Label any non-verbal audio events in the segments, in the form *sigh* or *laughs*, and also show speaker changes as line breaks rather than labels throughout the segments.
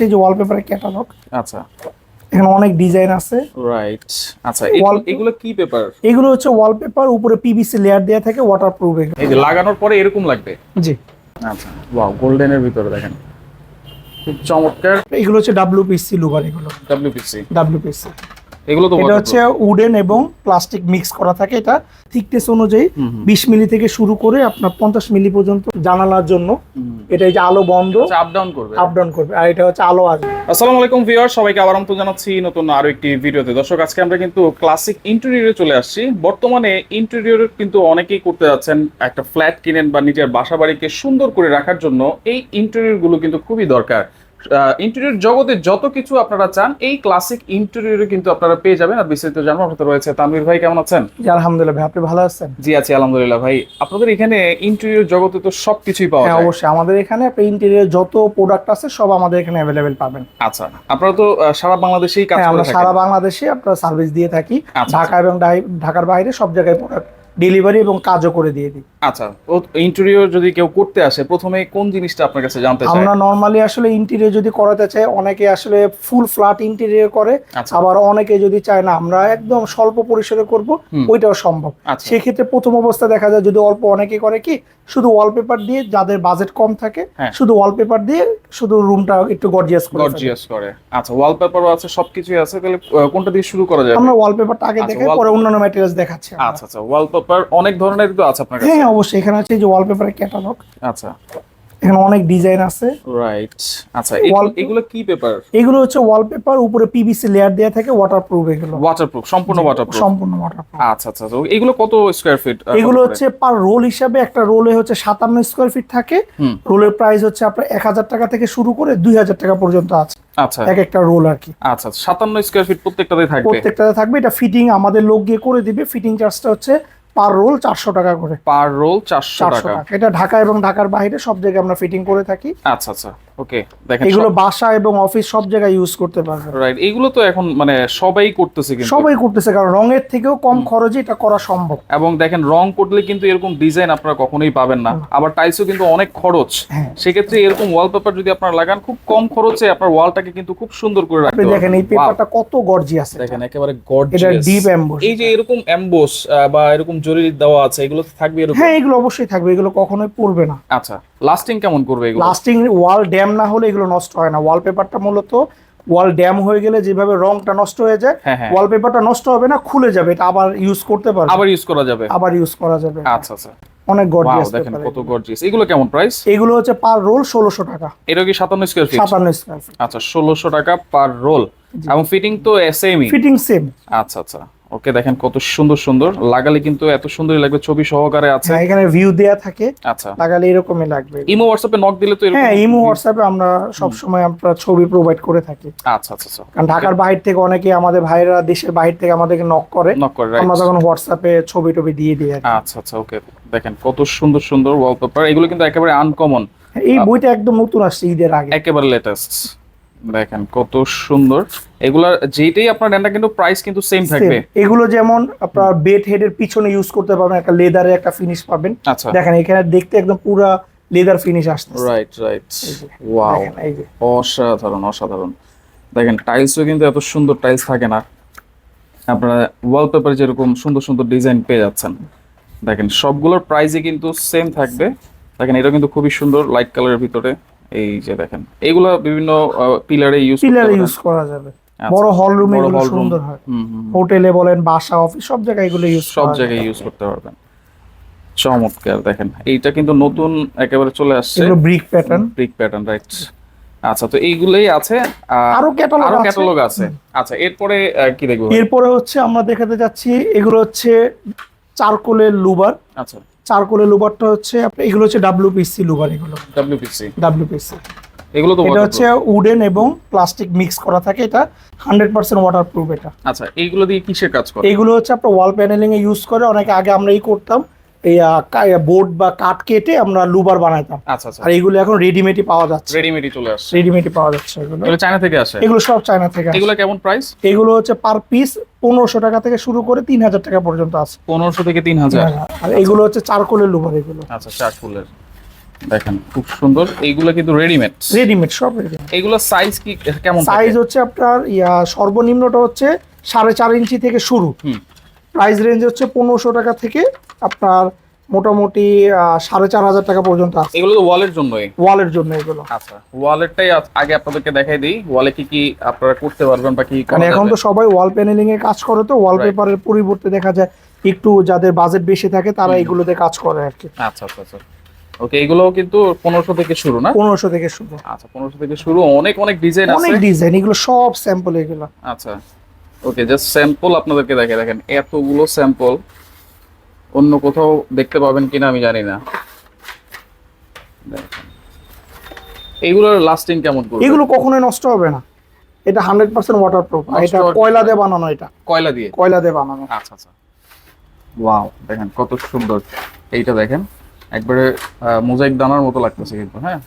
এই যে ওয়ালপেপারের ক্যাটালগ
আচ্ছা।
এখানে অনেক ডিজাইন আছে।
রাইট আচ্ছা এগুলো- কি পেপার
এগুলো হচ্ছে ওয়ালপেপার উপরে পিভিসি লেয়ার দেওয়া থাকে ওয়াটারপ্রুফ
এই যে লাগানোর পরে এরকম লাগবে?
জি।
আচ্ছা ওয়াও গোল্ডেনের ভিতরে দেখেন। খুব চমৎকার।
এগুলো হচ্ছে ডাব্লিউপিসি লুবার এগুলো।
ডব্লিউপিসি
ডাব্লিউপিসি
এগুলো তো
এটা হচ্ছে উডেন এবং প্লাস্টিক মিক্স করা থাকে এটা। থিকনেস অনুযায়ী। বিশ মিলি থেকে শুরু করে আপনার পঞ্চাশ মিলি পর্যন্ত জানালার জন্য। এটা এই যে আলো বন্ধ
আপ ডাউন করবে।
আপ ডাউন করবে। আর এটা হচ্ছে আলো আসবে।
আসসালামু আলাইকুম ভিউয়ার সবাইকে আবার আমন্ত্রণ জানাচ্ছি নতুন আরও একটি ভিডিওতে। দর্শক আজকে আমরা কিন্তু ক্লাসিক ইন্টেরিয়রে চলে আসছি। বর্তমানে ইন্টেরিয়র কিন্তু অনেকেই করতে যাচ্ছেন একটা ফ্ল্যাট কিনেন বা নিজের বাসা বাড়িকে সুন্দর করে রাখার জন্য। এই ইন্টেরিয়রগুলো কিন্তু খুবই দরকার। ইন্টেরিয়র জগতে যত কিছু আপনারা চান এই ক্লাসিক ইন্টেরিয়রে কিন্তু আপনারা পেয়ে যাবেন। আর বিস্তারিত জানার সাথে রয়েছে তানভীর ভাই কেমন আছেন?
জি আলহামদুলিল্লাহ ভাই আপনি ভালো আছেন?
জি আছি আলহামদুলিল্লাহ ভাই। আপনাদের এখানে ইন্টেরিয়র জগতে তো সবকিছুই পাওয়া
হ্যাঁ
যায়।
অবশ্যই। আমাদের এখানে আপনি ইন্টেরিয়র যত প্রোডাক্ট আছে সব আমাদের এখানে অ্যাভেলেবেল পাবেন।
আচ্ছা আপনারা তো সারা বাংলাদেশেই কাজ
হ্যাঁ
করে
আমরা সারা বাংলাদেশে আপনার সার্ভিস দিয়ে থাকি।
আচ্ছা,
ঢাকা এবং ঢাকার বাইরে সব জায়গায় প্রোডাক্ট ডেলিভারি এবং কাজও করে দিয়ে দিই।
আচ্ছা ইন্টেরিয়র যদি কেউ করতে আসে প্রথমে কোন জিনিসটা আপনার কাছে জানতে চায়?
আমরা নর্মালি আসলে ইন্টেরিয়র যদি করাতে চাই অনেকে আসলে ফুল ফ্ল্যাট ইন্টেরিয়র করে
আচ্ছা।
আবার অনেকে যদি চায় না আমরা একদম স্বল্প পরিসরে করব ওইটাও সম্ভব।
আচ্ছা।
সেক্ষেত্রে প্রথম অবস্থা দেখা যায় যদি অল্প অনেকে করে কি শুধু ওয়ালপেপার দিয়ে যাদের বাজেট কম থাকে
হ্যাঁ।
শুধু ওয়ালপেপার দিয়ে শুধু রুমটা একটু গর্জিয়াস করে
গর্জিয়াস করে। আচ্ছা ওয়ালপেপারও আছে সবকিছুই আছে তাহলে কোনটা দিয়ে শুরু করা যায়
আমরা ওয়ালপেপারটা আগে
আচ্ছা,
দেখে পরে অন্যান্য ম্যাটেরিয়ালস দেখাচ্ছি।
আচ্ছা আচ্ছা ওয়ালপেপার অনেক ধরনের তো আছে আপনার কাছে?
হ্যাঁ অবশ্যই। এখানে আছে যে ওয়ালপেপারের ক্যাটালগ
আচ্ছা।
এখানে অনেক ডিজাইন আছে।
রাইট আচ্ছা এগুলো- কি পেপার?
এগুলো হচ্ছে ওয়ালপেপার উপরে পিভিসি লেয়ার দেওয়া থাকে ওয়াটার প্রুফ এগুলো।
ওয়াটারপ্রুফ সম্পূর্ণ ওয়াটারপ্রুফ
সম্পূর্ণ ওয়াটার
আচ্ছা আচ্ছা আচ্ছা। এগুলো কত স্কয়ার ফিট
এগুলো হচ্ছে পার রোল হিসাবে একটা রোলে হচ্ছে সাতান্ন স্কোয়ার ফিট থাকে। রোলের প্রাইস হচ্ছে আপনার এক হাজার টাকা থেকে শুরু করে দুই হাজার টাকা পর্যন্ত আছে।
আচ্ছা।
এক একটা রোল আর কি।
আচ্ছা সাতান্ন স্কয়ার ফিট প্রত্যেকটাতে থাকবে?
প্রত্যেকটাতে থাকবে। এটা ফিটিং আমাদের লোক গিয়ে করে দিবে। ফিটিং চার্জটা হচ্ছে পার রোল চারশো টাকা করে।
পার রোল চারশো টাকা।
এটা ঢাকা এবং ঢাকার বাইরে সব জায়গায় আমরা ফিটিং করে থাকি।
আচ্ছা আচ্ছা। ওকে দেখেন
এগুলো বাসা এবং অফিস সব জায়গায় ইউজ করতে পারবে
রাইট এগুলো তো এখন মানে সবাই করতেছে কিন্তু।
সবাই করতেছে কারণ রঙের থেকেও কম খরচে এটা করা সম্ভব।
এবং দেখেন রং করলে কিন্তু এরকম ডিজাইন আপনারা কখনোই পাবেন না। আবার টাইলসও কিন্তু অনেক খরচ।
হ্যাঁ।
সেক্ষেত্রে এরকম ওয়ালপেপার যদি আপনারা লাগান খুব কম খরচে আপনার ওয়ালটাকে কিন্তু খুব সুন্দর করে
দেখেন এই পেপারটা কত গর্জি আছে
দেখেন একেবারে
এটা ডিপ এমবোস
এই যে এরকম এমবোস বা এরকম জরির দেওয়া আছে এগুলো থাকবে এরকম?
হ্যাঁ এগুলো অবশ্যই থাকবে এগুলো কখনোই পড়বে না।
আচ্ছা লাস্টিং কেমন করবে এগুলো?
লাস্টিং ওয়াল ড্যাম না হলে এগুলো নষ্ট হয় না। ওয়ালপেপারটা মূলত ওয়াল ড্যাম হয়ে গেলে যেভাবে রংটা নষ্ট হয়ে যায়
হ্যাঁ হ্যাঁ।
ওয়ালপেপারটা নষ্ট হবে না খুলে যাবে। এটা আবার ইউজ করতে পারবে।
আবার ইউজ করা যাবে।
আবার ইউজ করা যাবে।
আচ্ছা আচ্ছা।
অনেক
ওয়াও
গর্জিয়াস
দেখেন কত গর্জিয়াস এগুলো কেমন প্রাইস
এগুলো হচ্ছে পার রোল ষোলোশো টাকা।
এটা কি সাতান্ন স্কোয়ার ফিট
সাতান্ন স্কোয়ার ফিট
আচ্ছা ষোলোশো টাকা পার রোল এবং ফিটিং তো সেমই
ফিটিং সেম
আচ্ছা আচ্ছা। ওকে দেখেন কত সুন্দর সুন্দর। লাগালে কিন্তু এত সুন্দরই লাগবে ছবি সহকারে আছে।
হ্যাঁ এখানে ভিউ দেয়া থাকে।
আচ্ছা।
লাগালে এরকমই লাগবে।
ইমো হোয়াটসঅ্যাপে নক দিলে তো এরকম
হ্যাঁ ইমো হোয়াটসঅ্যাপে আমরা সব সময় আমরা ছবি প্রোভাইড করে থাকি।
আচ্ছা আচ্ছা আচ্ছা।
কারণ ঢাকার বাইরে থেকে অনেকে আমাদের ভাইরা দেশের বাইরে থেকে আমাদেরকে নক করে।
নক করে
আমরা তখন হোয়াটসঅ্যাপে ছবি টবি দিয়ে দিই
আচ্ছা আচ্ছা ওকে দেখেন কত সুন্দর সুন্দর ওয়ালপেপার এগুলো কিন্তু একেবারে আনকমন
এই বইটা একদম নতুন আসছে ঈদের আগে।
একেবারে লেটেস্ট দেখেন কত সুন্দর। এগুলার যেটাই আপনার নেন কিন্তু প্রাইস কিন্তু সেম থাকবে।
এগুলো যেমন আপনার বেড হেডের পিছনে ইউজ করতে পারবেন একটা লেদারের একটা ফিনিশ পাবেন।
আচ্ছা।
দেখেন এখানে দেখতে একদম পুরা লেদার ফিনিশ আসছে
রাইট রাইট ওয়াও অসাধারণ অসাধারণ। দেখেন টাইলসও কিন্তু এত সুন্দর টাইলস থাকে না। আপনারা ওয়ালপেপার যেরকম সুন্দর সুন্দর ডিজাইন পেয়ে যাচ্ছেন। দেখেন সবগুলোর প্রাইসই কিন্তু সেম থাকবে। দেখেন এটা কিন্তু খুবই সুন্দর লাইট কালারের ভিতরে। এই যে দেখেন এগুলো বিভিন্ন পিলারে ইউজ
পিলার ইউজ করা যাবে।
আচ্ছা।
বড় হল রুমে এগুলো সুন্দর হয়। হোটেলে বলেন বাসা অফিস সব জায়গায় এগুলো ইউজ
সব জায়গায় ইউজ করতে পারবেন। চমৎকার দেখেন। এইটা কিন্তু নতুন একেবারে চলে আসছে।
এগুলো brick pattern
brick pattern right আচ্ছা তো এইগুলোই আছে
আরও ক্যাটালগ আরও
ক্যাটালগ আছে। আচ্ছা এরপরে কি দেখব
এরপরে হচ্ছে আমরা দেখাতে যাচ্ছি এগুলো হচ্ছে চারকোলের লুবার।
আচ্ছা।
চারকোলের লুবারটা হচ্ছে এগুলো হচ্ছে ডাব্লিউপিসি লুবার এগুলো।
ডাব্লিউপিসি
ডাব্লিউপিসি
এগুলো তো
এটা হচ্ছে উডেন এবং প্লাস্টিক মিক্স করা থাকে এটা 100% ওয়াটারপ্রুফ এটা।
আচ্ছা এইগুলো দিয়ে কিসের কাজ করে?
এগুলো হচ্ছে আপনার ওয়াল প্যানেলিং এ ইউজ করে অনেক আগে আমরা এই করতাম। বোর্ড বা কাঠ কেটে আমরা লুবার বানাইতাম।
আচ্ছা আচ্ছা।
আর এইগুলো এখন রেডিমেডই পাওয়া যাচ্ছে।
রেডিমেডই চলে আসছে।
রেডিমেডই পাওয়া যাচ্ছে এগুলো।
এগুলো চায়না থেকে আসে?
এগুলো সব চায়না থেকে
এগুলো কেমন প্রাইস
এগুলো হচ্ছে পার পিস পনেরোশো টাকা থেকে শুরু করে তিন হাজার টাকা পর্যন্ত আছে।
পনেরোশো থেকে তিন হাজার?
আর এগুলো হচ্ছে চারকোলের লুবার এগুলো।
আচ্ছা চার ফুলের দেখেন খুব সুন্দর। এইগুলো কিন্তু রেডিমেড
রেডিমেড সব রেডিমেড
সাইজ কি কেমন
সাইজ হচ্ছে আপনার ইয়া সর্বনিম্নটা হচ্ছে সাড়ে চার ইঞ্চি থেকে শুরু। প্রাইস রেঞ্জ হচ্ছে পনেরোশো টাকা থেকে আপনার মোটামুটি সাড়ে চার হাজার টাকা পর্যন্ত আছে।
এগুলো তো ওয়ালের জন্যই?
ওয়ালের জন্য এগুলো।
আচ্ছা ওয়ালেটটাই আগে আপনাদেরকে দেখাই দিই। ওয়ালে কি কি আপনারা করতে পারবেন বা কি
কারণ এখন তো সবাই ওয়াল প্যানেলিং এ কাজ করে তো ওয়ালপেপারের পরিবর্তে দেখা যায় একটু যাদের বাজেট বেশি থাকে তারা এগুলোতে কাজ করে আর কি।
আচ্ছা আচ্ছা আচ্ছা। ওকে এগুলোও কিন্তু থেকে শুরু না?
থেকে শুরু।
আচ্ছা থেকে শুরু। অনেক অনেক ডিজাইন আছে।
অনেক ডিজাইন এগুলো সব স্যাম্পল এগুলো।
আচ্ছা। ওকে জাস্ট স্যাম্পল আপনাদেরকে দেখে দেখেন এতগুলো স্যাম্পল অন্য কোথাও দেখতে পাবেন কিনা আমি জানি না। এইগুলোর লাস্টিং কেমন করবে?
এগুলো কখনোই নষ্ট হবে না। এটা হান্ড্রেড পার্সেন্ট ওয়াটার প্রুফ এটা কয়লা দিয়ে বানানো এটা?
কয়লা দিয়ে?
কয়লা দিয়ে বানানো।
আচ্ছা আচ্ছা। ওয়াও দেখেন কত সুন্দর। এইটা দেখেন। একবারে মোজাইক দানার মতো লাগতেছে কিন্তু হ্যাঁ?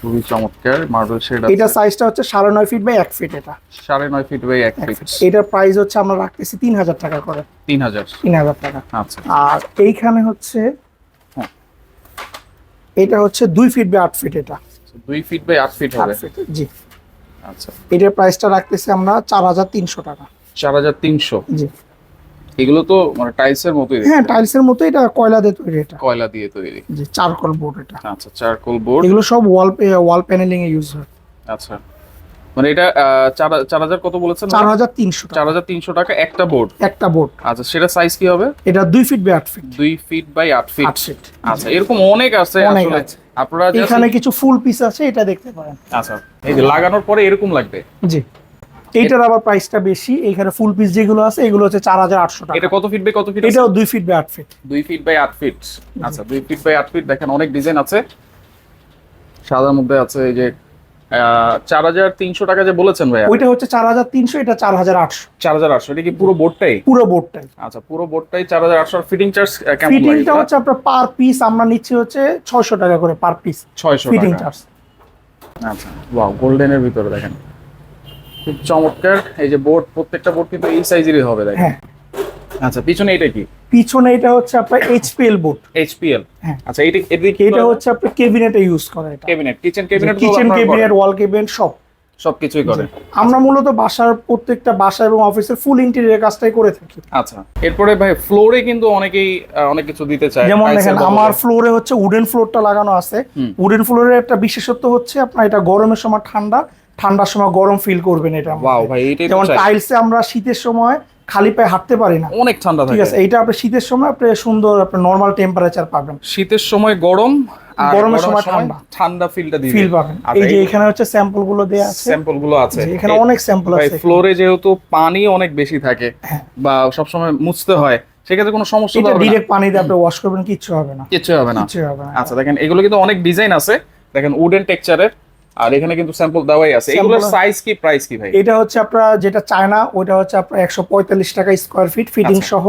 খুবই চমৎকার মার্বেল শেড
এটা সাইজটা হচ্ছে সাড়ে নয় ফিট বাই এক ফিট এটা।
সাড়ে নয় ফিট বাই এক ফিট
এটার প্রাইস হচ্ছে আমরা রাখতেছি তিন হাজার টাকা করে।
তিন হাজার।
তিন হাজার টাকা।
আচ্ছা।
আর এইখানে হচ্ছে
হ্যাঁ।
এটা হচ্ছে দুই ফিট বাই আট ফিট এটা।
দুই ফিট বাই আট ফিট হবে।
জি।
আচ্ছা।
এটার প্রাইসটা রাখতেছি আমরা চার হাজার তিনশো টাকা।
চার হাজার তিনশো।
জি।
এগুলো তো মানে টাইলসের মতোই
হ্যাঁ টাইলসের মতো এটা কয়লা দিয়ে তৈরি এটা।
কয়লা দিয়ে তৈরি।
জি চারকোল বোর্ড এটা।
আচ্ছা চারকোল বোর্ড।
এগুলো সব ওয়াল ওয়াল প্যানেলিং এ ইউজ হয়।
আচ্ছা। মানে এটা চার হাজার কত বলেছেন
চার হাজার তিনশো
চার হাজার তিনশো টাকা একটা বোর্ড।
একটা বোর্ড।
আচ্ছা সেটা সাইজ কি হবে?
এটা দুই ফিট বাই আট ফিট
দুই ফিট বাই আট ফিট
ফিট
আচ্ছা এরকম অনেক আছে আসলে। আপনারা
এখানে কিছু ফুল পিস আছে এটা দেখতে পারেন।
আচ্ছা এই যে লাগানোর পরে এরকম লাগবে?
জি। এইটার আবার প্রাইসটা বেশি এখানে ফুল পিস যেগুলো আছে এগুলো হচ্ছে চার হাজার আটশো টাকা।
এটা কত ফিট বাই কত ফিট
এটাও দুই ফিট বাই আট ফিট
দুই ফিট বাই আট ফিট আচ্ছা দুই ফিট বাই আট ফিট দেখেন অনেক ডিজাইন আছে। সাদার মধ্যে আছে এই যে চার হাজার তিনশো টাকা যে বলেছেন ভাই
ওইটা হচ্ছে চার হাজার তিনশো এটা চার হাজার আটশো।
চার হাজার আটশো এটা কি পুরো বোর্ডটাই
পুরো বোর্ডটাই
আচ্ছা পুরো বোর্ডটাই চার হাজার আটশো ফিটিং চার্জ কেমন
ফিটিংটা হচ্ছে আপনার পার পিস আমরা নিচ্ছি হচ্ছে ছয়শো টাকা করে পার পিস
ছয়শো
ফিটিং চার্জ
আচ্ছা ওয়াও গোল্ডেনের ভিতরে দেখেন। খুব চমৎকার। এই যে বোর্ড প্রত্যেকটা বোর্ড কিন্তু এই সাইজেরই হবে দেখেন
হ্যাঁ।
আচ্ছা পিছনে এটা কি?
পিছনে এটা হচ্ছে আপনার এইচপিএল বোর্ড।
এইচপিএল
হ্যাঁ।
আচ্ছা এটা এদিকে
এটা হচ্ছে আপনার কেবিনেটে ইউজ করে এটা।
Cabinet kitchen cabinet
kitchen cabinet wall cabinet সব।
সবকিছুই করে
আমরা মূলত বাসার প্রত্যেকটা বাসা এবং অফিসের ফুল ইন্টেরিয়র কাজটাই করে থাকি।
আচ্ছা। এরপরে ভাই ফ্লোরে কিন্তু অনেকেই অনেক কিছু দিতে চায়।
যেমন দেখেন আমার ফ্লোরে হচ্ছে উডেন ফ্লোরটা লাগানো আছে। উডেন ফ্লোরের একটা বিশেষত্ব হচ্ছে আপনার এটা গরমের সময় ঠান্ডা ঠান্ডার সময় গরম ফিল করবেন এটা
ওয়াও ভাই
যেমন টাইলসে আমরা শীতের সময় খালি পায়ে হাঁটতে পারি না।
অনেক ঠান্ডা
ঠিক আছে এইটা আপনি শীতের সময় আপনি সুন্দর আপনি নর্মাল টেম্পারেচার পাবেন।
শীতের সময় গরম
গরমের সময় ঠান্ডা।
ঠান্ডা ফিলটা দিবে
ফিল পাবেন। এই যে এখানে হচ্ছে স্যাম্পলগুলো দেওয়া আছে।
স্যাম্পলগুলো আছে।
এখানে অনেক স্যাম্পল আছে
ফ্লোরে যেহেতু পানি অনেক বেশি থাকে
হ্যাঁ।
বা সবসময় মুছতে হয় সেক্ষেত্রে কোনো সমস্যা হবে না।
ডিরেক্ট পানি দিয়ে আপনি ওয়াশ করবেন কিচ্ছু হবে না।
কিছু হবে না।
কিচ্ছু হবে না।
আচ্ছা দেখেন এগুলো কিন্তু অনেক ডিজাইন আছে। দেখেন উডেন টেক্সচারের আর এখানে কিন্তু স্যাম্পল দেওয়াই আছে। এগুলোর সাইজ কি প্রাইস কি ভাই?
এটা হচ্ছে আপনার যেটা চায়না ওইটা হচ্ছে আপনার একশো পঁয়তাল্লিশ টাকা স্কোয়ার ফিট ফিটিং। সহ।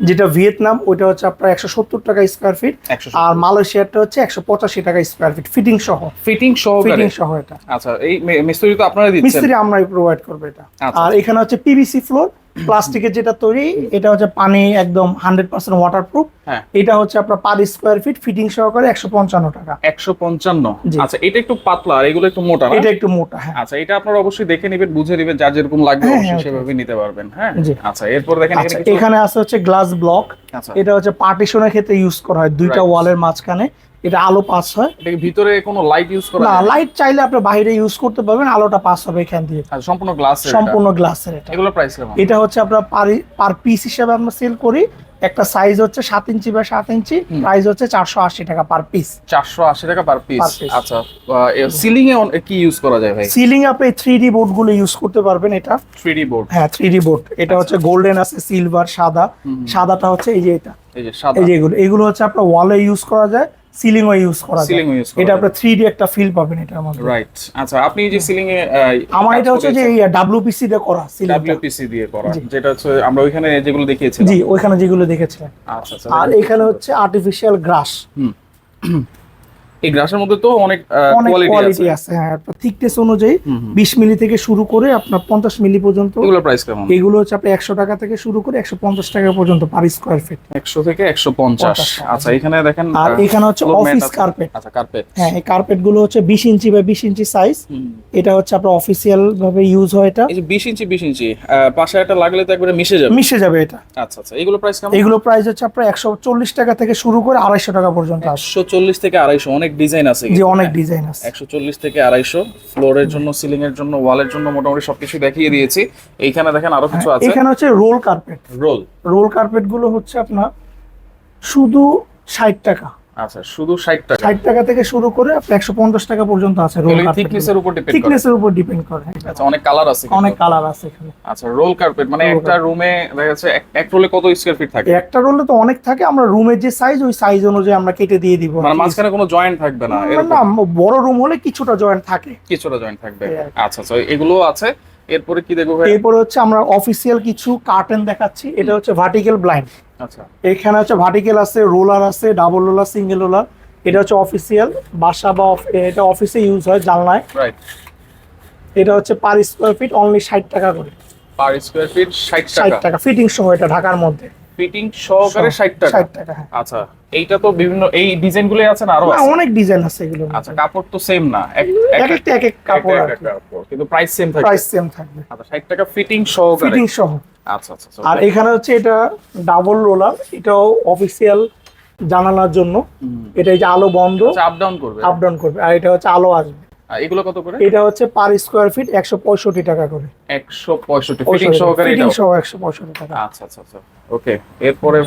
যেটা ভিয়েতনাম ওইটা হচ্ছে আপনার একশো সত্তর টাকা স্কোয়ার ফিট আর মালয়েশিয়াটা হচ্ছে একশো পঁচাশি টাকা স্কোয়ার ফিট ফিটিং সহ।
ফিটিং সহ
ফিটিং সহ এটা।
আচ্ছা এই মিস্ত্রি তো আপনারা দিচ্ছেন?
মিস্ত্রি আমরাই প্রোভাইড করব এটা।
আচ্ছা।
আর এখানে হচ্ছে পিভিসি ফ্লোর প্লাস্টিকের যেটা তৈরি এটা হচ্ছে পানি একদম হান্ড্রেড পার্সেন্ট ওয়াটার প্রুফ
হ্যাঁ।
এটা হচ্ছে আপনার পার স্কোয়ার ফিট ফিটিং সহকারে একশো পঞ্চান্ন টাকা।
একশো পঞ্চান্ন? আচ্ছা এটা একটু পাতলা আর এগুলো একটু মোটা
এটা একটু মোটা হ্যাঁ।
আচ্ছা এটা আপনারা অবশ্যই দেখে নেবেন বুঝে নেবেন যার যেরকম লাগবে
হ্যাঁ,
অবশ্যই
হ্যাঁ,
সেভাবে নিতে পারবেন হ্যাঁ? আচ্ছা এরপর দেখেন
আচ্ছা
এখানে কিছু-
আছে হচ্ছে গ্লাস ব্লক
আচ্ছা।
এটা হচ্ছে পার্টিশনের ক্ষেত্রে ইউজ করা হয় দুইটা ওয়ালের মাঝখানে। এটা আলো পাস হয়।
এটা কি ভিতরে কোনো লাইট ইউজ করা
না লাইট চাইলে আপনি বাইরে ইউজ করতে পারবেন আলোটা পাস হবে এখান দিয়ে।
আচ্ছা, সম্পূর্ণ গ্লাস
সম্পূর্ণ গ্লাসের এটা।
এগুলো প্রাইস কেমন?
এটা হচ্ছে আপনার পার পিস হিসেবে আমরা সেল করি। একটা সাইজ হচ্ছে সাত ইঞ্চি বা সাত ইঞ্চি প্রাইস হচ্ছে চারশো আশি টাকা পার পিস
চারশো আশি টাকা পার পিস আচ্ছা সিলিং এ কি ইউজ করা যায় ভাই?
সিলিং আপনি থ্রি ডি বোর্ডগুলো ইউজ করতে পারবেন এটা।
থ্রি ডি বোর্ড
হ্যাঁ থ্রি ডি বোর্ড এটা হচ্ছে গোল্ডেন আছে সিলভার সাদা। সাদাটা হচ্ছে এই যে এটা।
এই যে সাদা।
এই যে এগুলো। এগুলো হচ্ছে আপনার ওয়ালে ইউজ করা যায়। সিলিং ও ইউজ করা
সিলিং ইউজ
এটা আপনার থ্রি ডি একটা ফিল পাবেন এটার মধ্যে
রাইট আচ্ছা আপনি যে সিলিং এ
আমার এটা হচ্ছে যে এই ডব্লিউপিসি দিয়ে করা সিলিং
ডব্লিউপিসি দিয়ে করা। যেটা হচ্ছে আমরা ওইখানে যেগুলো দেখিয়েছিলাম।
জি ওইখানে যেগুলো দেখেছিলেন
আচ্ছা আচ্ছা।
আর এখানে হচ্ছে আর্টিফিশিয়াল গ্রাস
হুম। এই গ্রাসের মধ্যে তো অনেক কোয়ালিটি আছে।
হ্যাঁ থিকনেস অনুযায়ী
হুম, হুম।
বিশ মিলি থেকে শুরু করে আপনার পঞ্চাশ মিলি পর্যন্ত।
এগুলোর প্রাইস কেমন?
এগুলো হচ্ছে আপনার একশো টাকা থেকে শুরু করে একশো পঞ্চাশ টাকা পর্যন্ত পার স্কোয়ার ফিট
একশো থেকে একশো পঞ্চাশ। আচ্ছা এখানে দেখেন
আর এখানে হচ্ছে অফিস কার্পেট
আচ্ছা কার্পেট
হ্যাঁ এই কার্পেটগুলো হচ্ছে বিশ ইঞ্চি বা বিশ ইঞ্চি সাইজ এটা হচ্ছে আপনার অফিসিয়াল ভাবে ইউজ হয় এটা।
এই যে বিশ ইঞ্চি বিশ ইঞ্চি আহ, পাশে একটা লাগলে তো একবারে মিশে যাবে।
মিশে যাবে এটা।
আচ্ছা আচ্ছা এগুলো প্রাইস কেমন?
এগুলো প্রাইস হচ্ছে আপনার একশো চল্লিশ টাকা থেকে শুরু করে আড়াইশো টাকা পর্যন্ত। আসে
একশো চল্লিশ থেকে আড়াইশো অনেক ডিজাইন আছে
জি অনেক ডিজাইন আছে।
একশো চল্লিশ থেকে আড়াইশো ফ্লোরের জন্য সিলিং এর জন্য ওয়ালের জন্য মোটামুটি সবকিছু দেখিয়ে দিয়েছি। এইখানে দেখেন আরও কিছু আছে।
এখানে হচ্ছে রোল কার্পেট।
রোল।
রোল কার্পেটগুলো হচ্ছে আপনার শুধু ষাট টাকা।
আচ্ছা শুধু ষাট টাকা।
ষাট টাকা থেকে শুরু করে আপনার একশো পঞ্চাশ টাকা পর্যন্ত আছে রোল কার্পেট
থিকনেস উপর ডিপেন্ড করে?
থিকনেস উপর ডিপেন্ড করে
আচ্ছা অনেক কালার আছে
অনেক কালার আছে এখানে।
আচ্ছা রোল কার্পেট মানে একটা রুমে দেখা যাচ্ছে এক- রোলে কত স্কয়ার ফিট থাকে?
একটা রোলে তো অনেক থাকে আমরা রুমের যে সাইজ ওই সাইজ অনুযায়ী আমরা কেটে দিয়ে দিব।
মানে মাঝখানে কোনো জয়েন্ট থাকবে না এরকম?
বড় রুম হলে কিছুটা জয়েন্ট থাকে।
কিছুটা জয়েন্ট থাকবে।
কি।
আচ্ছা আচ্ছা এগুলো আছে। এরপরে কি দেখব
এরপরে হচ্ছে আমরা অফিসিয়াল কিছু কার্টেন দেখাচ্ছি। এটা হচ্ছে ভার্টিক্যাল ব্লাইন্ড
আচ্ছা।
এখানে হচ্ছে ভার্টিক্যাল আছে রোলার আছে ডাবল রোলার সিঙ্গেল রোলার এটা হচ্ছে অফিসিয়াল বাসা বা এটা অফিসে ইউজ হয় জানলায়।
রাইট
এটা হচ্ছে পার স্কোয়ার ফিট অনলি ষাট টাকা করে।
পার স্কয়ার ফিট ষাট টাকা।
ফিটিং সহ এটা ঢাকার মধ্যে।
ফিটিং সহকারে ষাট টাকা।
ষাট টাকা হ্যাঁ।
আচ্ছা এইটা তো বিভিন্ন এই ডিজাইনগুলো আছে না
আরও
আছে?
অনেক ডিজাইন আছে এগুলো
আচ্ছা কাপড় তো সেম না এক
এক একটা এক এক কাপড়
কিন্তু প্রাইস সেম থাকবে।
প্রাইস সেম থাকবে।
আচ্ছা ষাট টাকা ফিটিং সহকারে।
ফিটিং সহ।
আচ্ছা আচ্ছা আচ্ছা
আর এখানে হচ্ছে এটা ডাবল রোলার এটাও অফিসিয়াল জানালার জন্য। এটা এই যে আলো বন্ধ।
আচ্ছা আপ ডাউন করবে।
আপ ডাউন করবে। আর এটা হচ্ছে আলো আসবে।
এগুলো কত করে?
এটা হচ্ছে পার স্কোয়ার ফিট একশো পঁয়ষট্টি টাকা করে।
একশো পঁয়ষট্টি। ফিটিং সহকারে
ফিটিং সহ একশো পঁয়ষট্টি টাকা।
আচ্ছা আচ্ছা আচ্ছা। ওকে এরপরে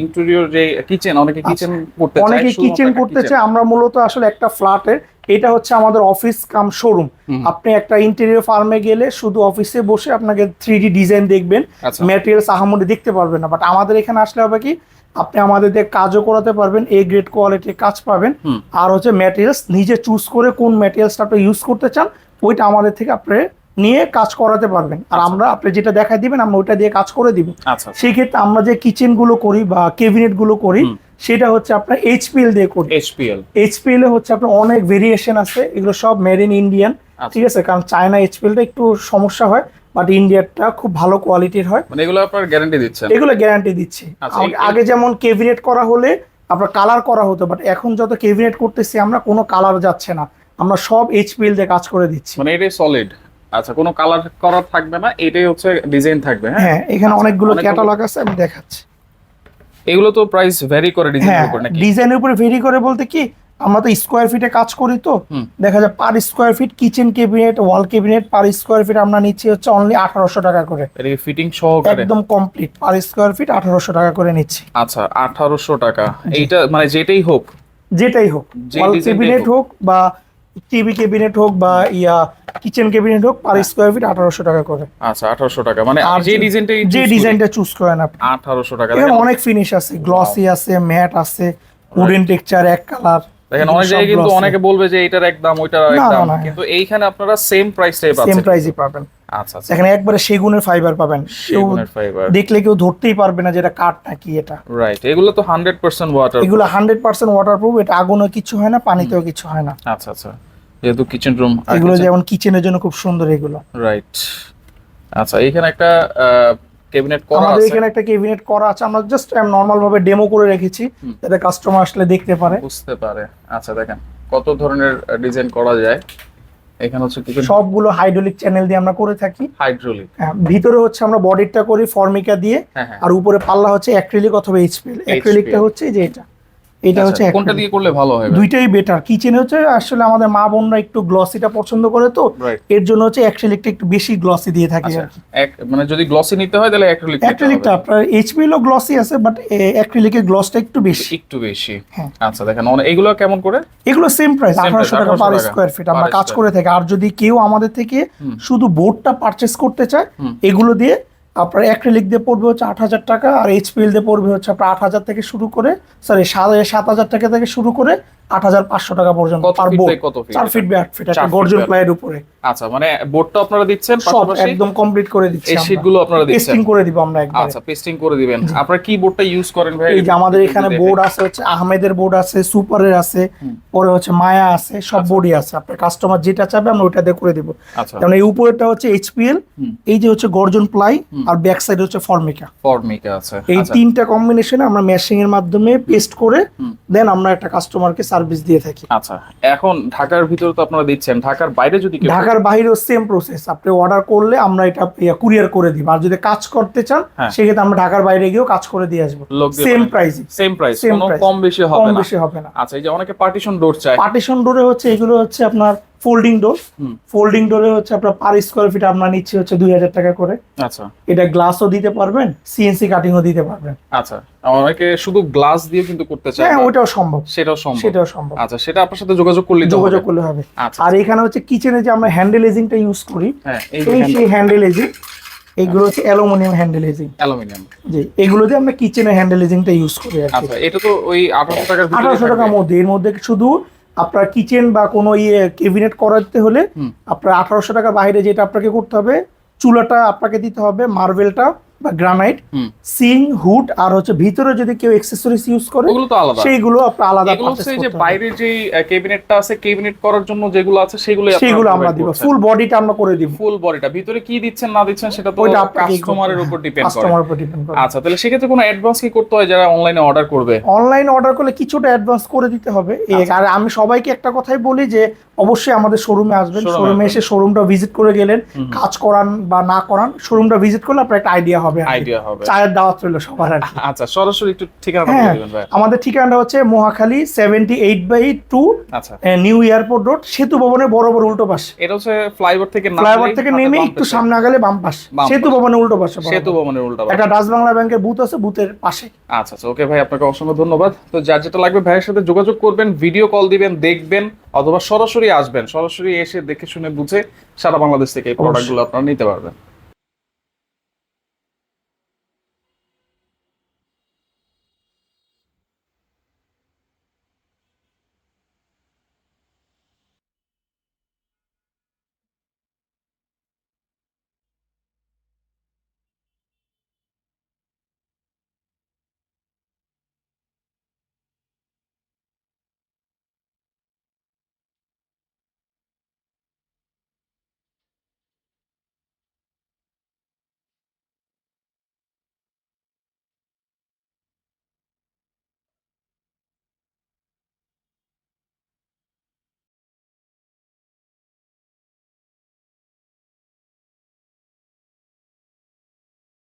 ইন্টেরিয়র যে কিচেন অনেকে কিচেন করতে চায়
আচ্ছা। অনেকে কিচেন করতে চায়। আমরা মূলত আসলে একটা ফ্ল্যাটের এটা হচ্ছে আমাদের অফিস কাম শোরুম আপনি একটা ইন্টেরিয়র ফার্মে গেলে শুধু অফিসে বসে আপনাকে থ্রি ডি ডিজাইন দেখবেন।
আচ্ছা।
ম্যাটেরিয়ালস আহামরি দেখতে পারবেন না। বাট আমাদের এখানে আসলে হবে কি? আপনি আমাদের দিয়ে কাজও করাতে পারবেন এ গ্রেড কোয়ালিটির কাজ পাবেন। আর হচ্ছে ম্যাটেরিয়ালস নিজে চুজ করে কোন ম্যাটেরিয়ালসটা আপনি ইউজ করতে চান ওইটা আমাদের থেকে আপনি নিয়ে কাজ করাতে পারবেন। আর আমরা আপনি যেটা দেখাই দিবেন আমরা ওইটা দিয়ে কাজ করে দিব।
আচ্ছা
সেই ক্ষেত্রে আমরা যে কিচেনগুলো করি বা কেবিনেটগুলো করি সেটা হচ্ছে আপনার এইচপিএল দিয়ে করি।
এইচপিএল
এইচপিএল এ হচ্ছে আপনার অনেক ভেরিয়েশন আছে এগুলো সব মেড ইন ইন্ডিয়ান
আচ্ছা।
ঠিক আছে? কারণ চায়না এইচপিএলটা একটু সমস্যা হয়। বাট ইন্ডিয়ারটা খুব ভালো কোয়ালিটির হয়।
মানে এগুলো আপনার গ্যারান্টি দিচ্ছেন?
এগুলো গ্যারান্টি দিচ্ছি।
আচ্ছা,
আগে- যেমন কেবিনেট করা হলে আপনার কালার করা হতো বাট এখন যত কেবিনেট করতেছি আমরা কোনো কালার যাচ্ছে না। আমরা সব এইচপিএল দিয়ে কাজ করে দিচ্ছি।
মানে এটাই সলিড আচ্ছা কোনো কালার করার থাকবে না এটাই হচ্ছে ডিজাইন থাকবে হ্যাঁ?
হ্যাঁ এখানে
আচ্ছা,
অনেকগুলো
অনেকগুলো-
ক্যাটালগ আছে আমি দেখাচ্ছি।
এগুলো তো প্রাইস ভ্যারি করে ডিজাইনের
হ্যাঁ
উপর নাকি?
ডিজাইনের উপরে ভেরি করে বলতে কি আমরা তো স্কোয়ার ফিটে কাজ করি তো। দেখা যায় per square feet kitchen cabinet wall cabinet per square feet আমরা নিচ্ছি হচ্ছে অনলি আঠারোশো টাকা করে।
ফিটিং সহকারে?
একদম কমপ্লিট পার স্কোয়ার ফিট আঠারোশো টাকা করে নিচ্ছি।
আচ্ছা আঠারোশো টাকা। এইটা মানে যেটাই হোক।
যেটাই হোক ওয়াল ক্যাবিনেট হোক। বা টিভি ক্যাবিনেট হোক বা ইয়া কিচেন ক্যাবিনেট হোক পার স্কোয়ার ফিট আঠারোশো টাকা করে।
আচ্ছা আঠারোশো টাকা। মানে
আর
যে ডিজাইনটাই
যে ডিজাইনটা চুজ করেন আপনি।
আঠারোশো টাকা।
অনেক ফিনিশ আছে গ্লসি আছে ম্যাট আছে উডেন টেক্সচার এক কালার
দেখেন অনেক জায়গায় কিন্তু অনেকে বলবে যে এটার একদম ওইটার
না,
একদম
না।
কিন্তু এইখানে আপনারা সেম প্রাইসটাই
সেম
পাচ্ছেন।
প্রাইসই পাবেন।
আচ্ছা আচ্ছা।
এখানে একবারে সেগুনের ফাইবার পাবেন।
সেগুনের ফাইবার
দেখলে কেউ ধরতেই পারবে না যে যেটা কাঠ নাকি এটা।
রাইট এগুলো তো হান্ড্রেড পার্সেন্ট ওয়াটার
এগুলো হান্ড্রেড পার্সেন্ট ওয়াটারপ্রুফ এটা আগুনও কিছু হয় না পানিতেও কিছু হয় না।
আচ্ছা আচ্ছা। যেহেতু কিচেন রুম
এগুলো যেমন কিচেনের জন্য খুব সুন্দর এগুলো।
রাইট আচ্ছা এখানে একটা ক্যাবিনেট করা
আমাদের
আছে।
এখানে একটা ক্যাবিনেট করা আছে আমরা জাস্ট নরমাল ভাবে ডেমো করে রেখেছি যাতে কাস্টমার আসলে দেখতে পারে।
বুঝতে পারে। আচ্ছা দেখেন কত ধরনের ডিজাইন করা যায়। এখানে হচ্ছে কিছু
সবগুলো হাইড্রোলিক চ্যানেল দিয়ে আমরা করে থাকি।
হাইড্রোলিক
হ্যাঁ, ভিতরে হচ্ছে আমরা বডিটা করি ফর্মিকা দিয়ে
হ্যাঁ হ্যাঁ।
আর উপরে পাল্লা হচ্ছে অ্যাক্রিলিক অথবা এইচপিএল অ্যাক্রিলিকটা হচ্ছে যে এটা। এটা হচ্ছে
আচ্ছা, কোনটা দিয়ে করলে ভালো হবে
দুইটাই বেটার কিচেনে হচ্ছে আসলে আমাদের মা বোনরা একটু গ্লসিটা পছন্দ করে তো এর জন্য হচ্ছে অ্যাক্রিলিকটা একটু বেশি গ্লসি দিয়ে থাকে
আচ্ছা
আর কি
এক মানে যদি গ্লসি নিতে হয় তাহলে অ্যাক্রিলিক
অ্যাক্রিলিকটা আপনার এইচপিএল ও গ্লসি আছে বাট অ্যাক্রিলিকের গ্লসটা একটু বেশি।
একটু বেশি।
হ্যাঁ।
আচ্ছা দেখেন এগুলো কেমন করে?
এগুলো সেম প্রাইস
Same price,
আঠারোশো টাকা পার
1800
স্কোয়ার ফিট আমরা কাজ করে থাকি। আর যদি কেউ আমাদের থেকে শুধু বোর্ডটা পারচেস করতে চায় এগুলো দিয়ে আপনার অ্যাক্রিলিক দিয়ে পড়বে হচ্ছে আট হাজার টাকা আর এইচপিএল দিয়ে পড়বে হচ্ছে আপনার আট হাজার থেকে শুরু করে সরি সাত সাত হাজার টাকা থেকে শুরু করে আট হাজার পাঁচশো টাকা পর্যন্ত
কত
পার বোর্ড
বাই কত ফিট
চার ফিট বাই আট ফিট একটা গর্জন প্লাইয়ের উপরে।
আচ্ছা মানে বোর্ডটা আপনারা দিচ্ছেন
সব একদম কমপ্লিট করে দিচ্ছি
এই শীটগুলো আপনারা দিচ্ছেন?
টেস্টিং করে দিব আমরা একবার।
আচ্ছা পেস্টিং করে দিবেন। আপনারা কি বোর্ডটা ইউজ করেন ভাই
এই যে আমাদের এখানে বোর্ড আছে হচ্ছে আহমেদের বোর্ড আছে সুপারের আছে পরে হচ্ছে মায়া আছে সব বোর্ডই আছে। আপনার কাস্টমার যেটা চাবে আমরা ওইটা দিয়ে করে দিব।
আচ্ছা।
কারণ এই উপরেরটা হচ্ছে এইচপিএল। এই যে হচ্ছে গর্জন প্লাই আর ব্যাক সাইড হচ্ছে ফর্মিকা
ফর্মিকা আছে।
এই
আচ্ছা।
তিনটা কম্বিনেশনে আমরা মেশিং এর মাধ্যমে পেস্ট করে দেন আমরা একটা কাস্টমারকে সার্ভিস দিয়ে থাকি।
আচ্ছা এখন ঢাকার ভিতরে তো আপনারা দিচ্ছেন ঢাকার বাইরে যদি
ঢাকার বাইরেও সেম প্রসেস আপনি অর্ডার করলে আমরা এটা কুরিয়ার করে দিব। আর যদি কাজ করতে চান
হ্যাঁ।
সেক্ষেত্রে আমরা ঢাকার বাইরে গিয়েও কাজ করে দিয়ে আসব। সেম
প্রাইস
প্রাইসে
সেম প্রাইস কোনো কম বেশি হবে না।
কম বেশি হবে না।
আচ্ছা এই যে অনেকে পার্টিশন ডোর চায়।
পার্টিশন ডোরে হচ্ছে এগুলো হচ্ছে আপনার ফোল্ডিং ডোর
হুম।
ফোল্ডিং ডোরে হচ্ছে আপনার পার স্কোয়ার ফিট আমরা নিচ্ছি হচ্ছে দুই হাজার টাকা করে।
আচ্ছা।
এটা গ্লাসও দিতে পারবেন সিএনসি কাটিংও দিতে পারবেন।
আচ্ছা। অনেকে শুধু গ্লাস দিয়ে কিন্তু করতে চায়
হ্যাঁ
না।
ওইটাও সম্ভব।
সেটাও সম্ভব।
সেটাও সম্ভব।
আচ্ছা সেটা আপনার সাথে যোগাযোগ করলে
যোগাযোগ করলে হবে।
আচ্ছা।
আর এখানে হচ্ছে কিচেনে যে আমরা হ্যান্ডেল এজিংটা ইউজ করি
হ্যাঁ এই
সেই হ্যান্ডেল এজিং এগুলো হচ্ছে অ্যালুমিনিয়াম হ্যান্ডেল এজিং
অ্যালুমিনিয়াম
জি এগুলো দিয়ে আমরা কিচেনে হ্যান্ডেল এজিংটা ইউজ করি
আচ্ছা এটা তো ওই আঠারোশো টাকার ভিতরে
আঠারোশো টাকার মধ্যে। এর মধ্যে শুধু আপনার কিচেন বা কোনো ইয়ে কেবিনেট করাতে হলে আপনার আঠারোশো টাকা বাইরে যেটা আপনাকে করতে হবে চুলাটা আপনাকে দিতে হবে মার্বেলটা বা গ্রানাইট সিং হুড আর হচ্ছে ভিতরে যদি কেউ এক্সেসরিজ ইউজ করে
ওগুলো তো আলাদা।
সেইগুলো আপনার আলাদা
এগুলো হচ্ছে এই যে। বাইরে যে কেবিনেটটা আছে কেবিনেট করার জন্য যেগুলো আছে সেগুলো
সেইগুলো আমরা দিব। ফুল বডিটা আমরা করে দিব।
ফুল বডিটা ভিতরে কি দিচ্ছেন না দিচ্ছেন সেটা তো কাস্টমারের উপর ডিপেন্ড করে।
কাস্টমার উপর ডিপেন্ড করে।
আচ্ছা তাহলে সেক্ষেত্রে কোনো অ্যাডভান্স কি করতে হয় যারা অনলাইনে অর্ডার করবে?
অনলাইন অর্ডার করলে কিছুটা অ্যাডভান্স করে দিতে হবে।
আচ্ছা।
আর আমি সবাইকে একটা কথাই বলি যে অবশ্যই আমাদের শোরুমে আসবেন। শোরুমে। এসে শোরুমটা ভিজিট করে গেলেন। কাজ করান বা না করান শোরুমটা ভিজিট করলে আপনার একটা আইডিয়া হবে।
আইডিয়া হবে।
চায়ের দাওয়াত রইল সবার আর *laughs*
আচ্ছা সরাসরি একটু ঠিকানাটা
হ্যাঁ
বলে দিবেন ভাই।
আমাদের ঠিকানাটা হচ্ছে Mohakhali seventy eight by two
আচ্ছা
নিউ এয়ারপোর্ট রোড সেতু ভবনের বড় উল্টো পাশে।
এটা হচ্ছে ফ্লাইওভার থেকে
ফ্লাইওভার থেকে নেমে একটু সামনে আগালে বাম পাশ। সেতু
পাশে।
ভবনের উল্টো পাশে
সেতু
বরাবর।
ভবনের উল্টা
একটা ডাচ বাংলা ব্যাংকের বুথ আছে বুথের পাশে।
আচ্ছা আচ্ছা ওকে ভাই আপনাকে অসংখ্য ধন্যবাদ। তো যার যেটা লাগবে ভাইয়ের সাথে যোগাযোগ করবেন ভিডিও কল দিবেন দেখবেন অথবা সরাসরি আসবেন। সরাসরি এসে দেখে শুনে বুঝে সারা বাংলাদেশ থেকে এই প্রোডাক্টগুলো আপনারা নিতে পারবেন।